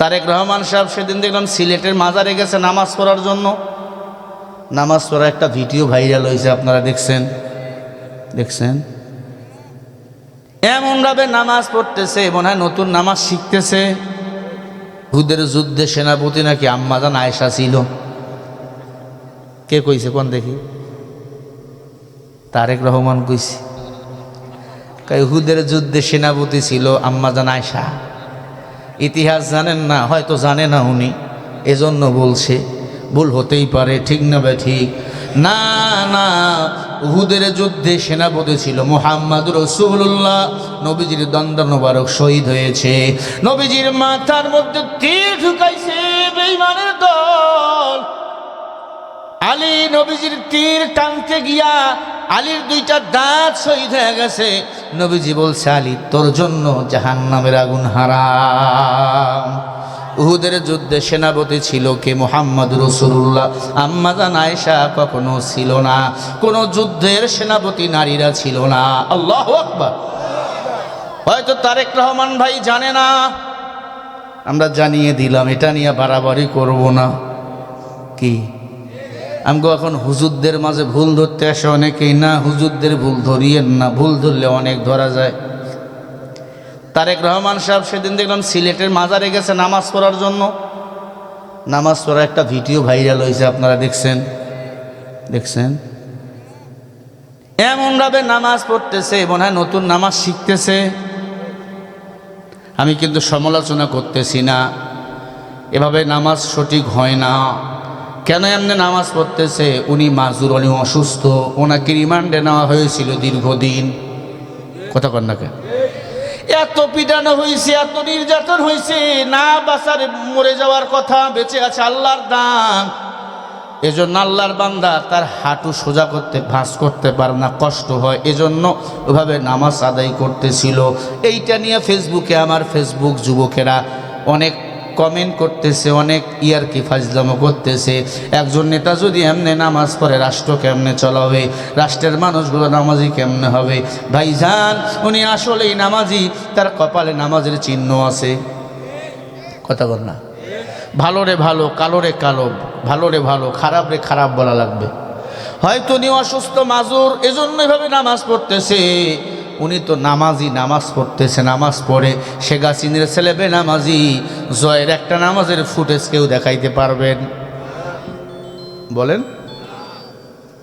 তারেক রহমান সাহেব সেদিন দেখলাম সিলেটের মাজারে গেছে নামাজ পড়ার জন্য। নামাজ পড়ার একটা ভিডিও ভাইরাল হয়েছে, আপনারা দেখছেন? দেখছেন? এমনভাবে নামাজ পড়তেছে, মনে হয় নতুন নামাজ শিখতেছে। হুদের যুদ্ধে সেনাপতি নাকি আম্মাজান আয়েশা ছিল। কে কইছে, কোন দেখি? তারেক রহমান কইছে। কই হুদের যুদ্ধে সেনাপতি ছিল আম্মাজান আয়েশা। ইতিহাস জানেন না, হয়তো জানে না উনি। এজন্য বলছে, ভুল হতেই পারে, ঠিক না বে ঠিক? না না, উহুদের যুদ্ধে সেনাপতি ছিল মোহাম্মদ রসুল্লাহ নবীজির দণ্ড মোবারক শহীদ হয়েছে। নবীজির মাথার মধ্যে তীর ঢুকাইছে বেঈমানের দল। আলী নবীজির তীর টানতে গিয়া আলীর দুইটা দাঁত শহীদ হয়ে গেছে। নবীজি বলছে, আলী, তোর জন্য জাহান্নামের আগুন হারাম। উহুদের যুদ্ধে সেনাপতি ছিল কে? মোহাম্মদ রসুল্লাহ আম্মাজান আয়েশা কখনো ছিল না। কোনো যুদ্ধের সেনাপতি নারীরা ছিল না। আল্লাহ আকবার। হয়তো তারেক রহমান ভাই জানে না। আমরা জানিয়ে দিলাম, এটা নিয়ে বাড়াবাড়ি করব না। কি? আমগো এখন হুজুরদের মাঝে ভুল ধরতে আসে অনেকেই। না, হুজুরদের ভুল ধরিয়েন না, ভুল ধরলে অনেক ধরা যায়। তারেক রহমান সাহেব সেদিন দেখলাম সিলেটের মাজারে গেছে নামাজ পড়ার জন্য। নামাজ পড়ার একটা ভিডিও ভাইরাল হয়েছে, আপনারা দেখছেন? দেখছেন? এমনভাবে নামাজ পড়তেছে, মনে হয় নতুন নামাজ শিখতেছে। আমি কিন্তু সমালোচনা করতেছি না। এভাবে নামাজ সঠিক হয় না। কেন এমনি নামাজ পড়তেছে? উনি মাজুর উনি অসুস্থ। ওনাকে রিমান্ডে নেওয়া হয়েছিল দীর্ঘদিন। কথা কন না এত পিটানো হয়েছে এত নির্যাতন হয়েছে না বাসার মরে যাওয়ার কথা বেঁচে আছে আল্লাহর দান। এজন্য আল্লাহর বান্দা তার হাঁটু সোজা করতে, ভাঁজ করতে পারে না, কষ্ট হয়। এজন্য ওভাবে নামাজ আদায় করতেছিল। এইটা নিয়ে ফেসবুকে আমার ফেসবুক যুবকেরা অনেক কমেন্ট করতেছে, অনেক ইয়ার কি ফাজলামো করতেছে। একজন নেতা যদি এমনি নামাজ পড়ে, রাষ্ট্র কেমনে চলাবে? রাষ্ট্রের মানুষগুলো নামাজি কেমনে হবে? ভাইজান, উনি আসলেই নামাজি, তার কপালে নামাজের চিহ্ন আছে। কথা বল না। ভালো রে ভালো, কালো রে কালো, ভালো রে ভালো, খারাপ রে খারাপ বলা লাগবে। হয়তো উনি অসুস্থ, মাজুর, এজন্য এভাবে নামাজ পড়তেছে। উনি তো নামাজি, নামাজ পড়তেছে, নামাজ পড়ে সে গাছিনের ছেলে বে নামাজি জয়ের একটা নামাজের ফুটেজ কেউ দেখাইতে পারবেন। বলেন।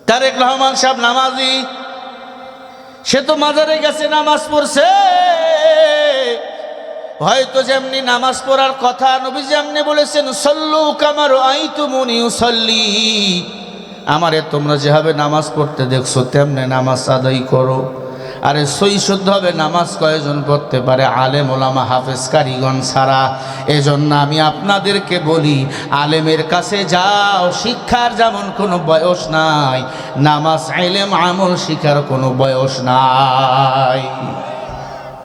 তারেক রহমান সাহেব নামাজি, সে তো মাজারে গেছে, নামাজ পড়ছে। হয়তো যেমনি নামাজ পড়ার কথা নবী যেমনি বলেছেন, সল্লু কামার আই তুমুনি সল্লি আমারে তোমরা যেভাবে নামাজ পড়তে দেখছ, তেমনি নামাজ আদায় করো। আরে সই শুদ্ধভাবে নামাজ কয়জন পড়তে পারে? আলেম ওলামা হাফেজ কারিগণ ছাড়া। এজন্য আমি আপনাদেরকে বলি, আলেমের কাছে যাও, শিক্ষার যেমন কোনো বয়স নাই, নামাজ আইলেম আমল শিখার কোনো বয়স নাই।